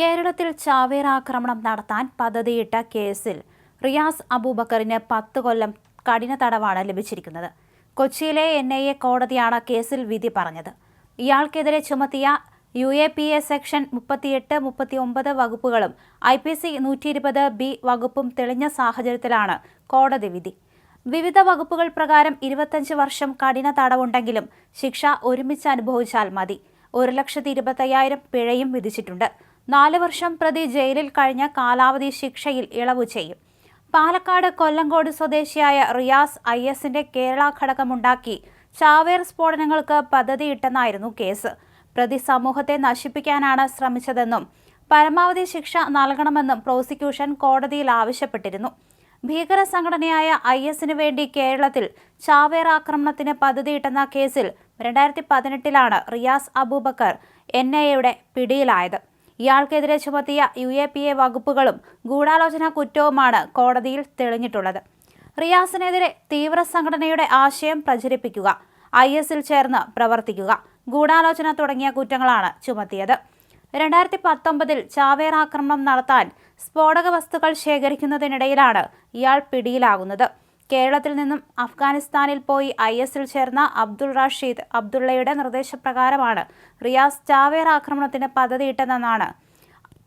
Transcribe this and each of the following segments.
കേരളത്തിൽ ചാവേർ ആക്രമണം നടത്താൻ പദ്ധതിയിട്ട കേസിൽ റിയാസ് അബൂബക്കറിന് പത്ത് കൊല്ലം കഠിന തടവാണ് ലഭിച്ചിരിക്കുന്നത്. കൊച്ചിയിലെ എൻ ഐ എ കോടതിയാണ് കേസിൽ വിധി പറഞ്ഞത്. ഇയാൾക്കെതിരെ ചുമത്തിയ U A P A section മുപ്പത്തിയെട്ട് മുപ്പത്തി ഒമ്പത് വകുപ്പുകളും ഐ പി സി നൂറ്റി ഇരുപത് ബി വകുപ്പും തെളിഞ്ഞ സാഹചര്യത്തിലാണ് കോടതി വിധി. വിവിധ വകുപ്പുകൾ പ്രകാരം ഇരുപത്തഞ്ച് വർഷം കഠിന തടവുണ്ടെങ്കിലും ശിക്ഷ ഒരുമിച്ച് അനുഭവിച്ചാൽ മതി. ഒരു ലക്ഷത്തി ഇരുപത്തയ്യായിരം പിഴയും വിധിച്ചിട്ടുണ്ട്. നാല് വർഷം പ്രതി ജയിലിൽ കഴിഞ്ഞ കാലാവധി ശിക്ഷയിൽ ഇളവ് ചെയ്യും. പാലക്കാട് കൊല്ലങ്കോട് സ്വദേശിയായ റിയാസ് ഐ എസിന്റെ കേരള ഘടകമുണ്ടാക്കി ചാവേർ സ്ഫോടനങ്ങൾക്ക് പദ്ധതിയിട്ടെന്നായിരുന്നു കേസ്. പ്രതി സമൂഹത്തെ നശിപ്പിക്കാനാണ് ശ്രമിച്ചതെന്നും പരമാവധി ശിക്ഷ നൽകണമെന്നും പ്രോസിക്യൂഷൻ കോടതിയിൽ ആവശ്യപ്പെട്ടിരുന്നു. ഭീകര സംഘടനയായ ഐ എസിന് വേണ്ടി കേരളത്തിൽ ചാവേർ ആക്രമണത്തിന് പദ്ധതിയിട്ടെന്ന കേസിൽ രണ്ടായിരത്തി പതിനെട്ടിലാണ് റിയാസ് അബൂബക്കർ എൻ പിടിയിലായത്. ഇയാൾക്കെതിരെ ചുമത്തിയ യു എ പി എ വകുപ്പുകളും ഗൂഢാലോചന കുറ്റവുമാണ് കോടതിയിൽ തെളിഞ്ഞിട്ടുള്ളത്. റിയാസിനെതിരെ തീവ്ര സംഘടനയുടെ ആശയം പ്രചരിപ്പിക്കുക ഐ എസിൽ ചേർന്ന് പ്രവർത്തിക്കുക ഗൂഢാലോചന തുടങ്ങിയ കുറ്റങ്ങളാണ് ചുമത്തിയത്. രണ്ടായിരത്തി പത്തൊമ്പതിൽ ചാവേർ ആക്രമണം നടത്താൻ സ്ഫോടക വസ്തുക്കൾ ശേഖരിക്കുന്നതിനിടയിലാണ് ഇയാൾ പിടിയിലാകുന്നത്. കേരളത്തിൽ നിന്നും അഫ്ഗാനിസ്ഥാനിൽ പോയി ഐ എസിൽ ചേർന്ന അബ്ദുൾ റഷീദ് അബ്ദുള്ളയുടെ നിർദ്ദേശപ്രകാരമാണ് റിയാസ് ചാവേർ ആക്രമണത്തിന് പദ്ധതിയിട്ടതെന്നാണ്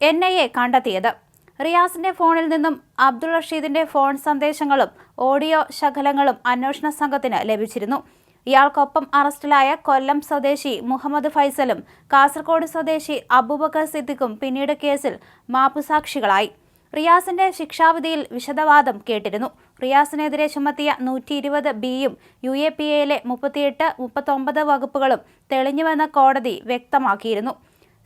എൻ ഐ എ കണ്ടെത്തിയത്. റിയാസിന്റെ ഫോണിൽ നിന്നും അബ്ദുൾ റഷീദിന്റെ ഫോൺ സന്ദേശങ്ങളും ഓഡിയോ ശകലങ്ങളും അന്വേഷണ സംഘത്തിന് ലഭിച്ചിരുന്നു. ഇയാൾക്കൊപ്പം അറസ്റ്റിലായ കൊല്ലം സ്വദേശി മുഹമ്മദ് ഫൈസലും കാസർഗോഡ് സ്വദേശി അബൂബക്കർ സിദ്ദിഖും പിന്നീട് കേസിൽ മാപ്പുസാക്ഷികളായി. റിയാസിന്റെ ശിക്ഷാവിധിയിൽ വിശദവാദം കേട്ടിരുന്നു. റിയാസിനെതിരെ ചുമത്തിയ നൂറ്റി ഇരുപത് ബിയും യു എ പി എയിലെ മുപ്പത്തിയെട്ട് മുപ്പത്തൊമ്പത് വകുപ്പുകളും തെളിഞ്ഞുവെന്ന് കോടതി വ്യക്തമാക്കിയിരുന്നു.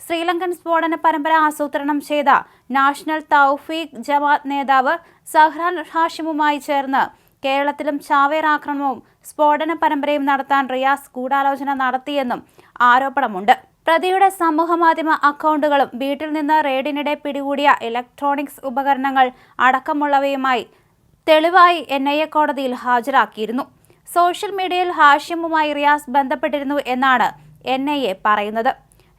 ശ്രീലങ്കൻ സ്ഫോടന പരമ്പര ആസൂത്രണം ചെയ്ത നാഷണൽ തൗഫീഖ് ജമാത്ത് നേതാവ് സഹ്റാൻ ഹാഷിമുമായി ചേർന്ന് കേരളത്തിലും ചാവേർ ആക്രമണവും സ്ഫോടന പരമ്പരയും നടത്താൻ റിയാസ് ഗൂഢാലോചന നടത്തിയെന്നും ആരോപണമുണ്ട്. പ്രതിയുടെ സമൂഹമാധ്യമ അക്കൗണ്ടുകളും വീട്ടിൽ നിന്ന് റെയ്ഡിനിടെ പിടികൂടിയ ഇലക്ട്രോണിക്സ് ഉപകരണങ്ങൾ അടക്കമുള്ളവയുമായി തെളിവായി എൻ ഐ എ കോടതിയിൽ ഹാജരാക്കിയിരുന്നു. സോഷ്യൽ മീഡിയയിൽ ഹാഷ്യമുമായി റിയാസ് ബന്ധപ്പെട്ടിരുന്നു എന്നാണ് എൻ ഐ എ പറയുന്നത്.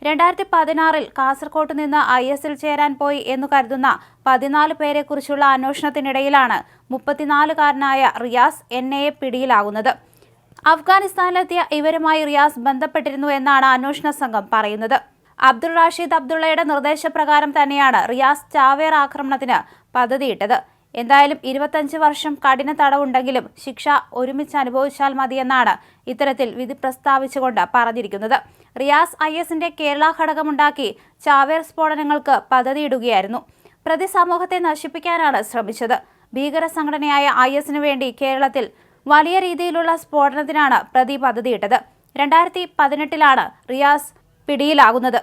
രണ്ടായിരത്തി പതിനാറിൽ കാസർകോട്ട് നിന്ന് ഐ എസിൽ ചേരാൻ പോയി എന്നു കരുതുന്ന പതിനാല് പേരെക്കുറിച്ചുള്ള അന്വേഷണത്തിനിടയിലാണ് മുപ്പത്തിനാലുകാരനായ റിയാസ് എൻ ഐ എ പിടിയിലാകുന്നത്. അഫ്ഗാനിസ്ഥാനിലെത്തിയ ഇവരുമായി റിയാസ് ബന്ധപ്പെട്ടിരുന്നു എന്നാണ് അന്വേഷണ സംഘം പറയുന്നത്. അബ്ദുൾ റാഷീദ് അബ്ദുള്ളയുടെ നിർദ്ദേശപ്രകാരം തന്നെയാണ് റിയാസ് ചാവേർ ആക്രമണത്തിന് പദ്ധതിയിട്ടത്. എന്തായാലും ഇരുപത്തഞ്ച് വർഷം കഠിന തടവുണ്ടെങ്കിലും ശിക്ഷ ഒരുമിച്ച് അനുഭവിച്ചാൽ മതിയെന്നാണ് ഇത്തരത്തിൽ വിധി പ്രസ്താവിച്ചുകൊണ്ട് പറഞ്ഞിരിക്കുന്നത്. റിയാസ് ഐ എസിന്റെ കേരള ഘടകമുണ്ടാക്കി ചാവേർ സ്ഫോടനങ്ങൾക്ക് പദ്ധതിയിടുകയായിരുന്നു. പ്രതി സമൂഹത്തെ നശിപ്പിക്കാനാണ് ശ്രമിച്ചത്. ഭീകര സംഘടനയായ ഐ എസിനു വേണ്ടി കേരളത്തിൽ വലിയ രീതിയിലുള്ള സ്ഫോടനത്തിനാണ് പ്രതി പദ്ധതിയിട്ടത്. രണ്ടായിരത്തി പതിനെട്ടിലാണ് റിയാസ് പിടിയിലാകുന്നത്.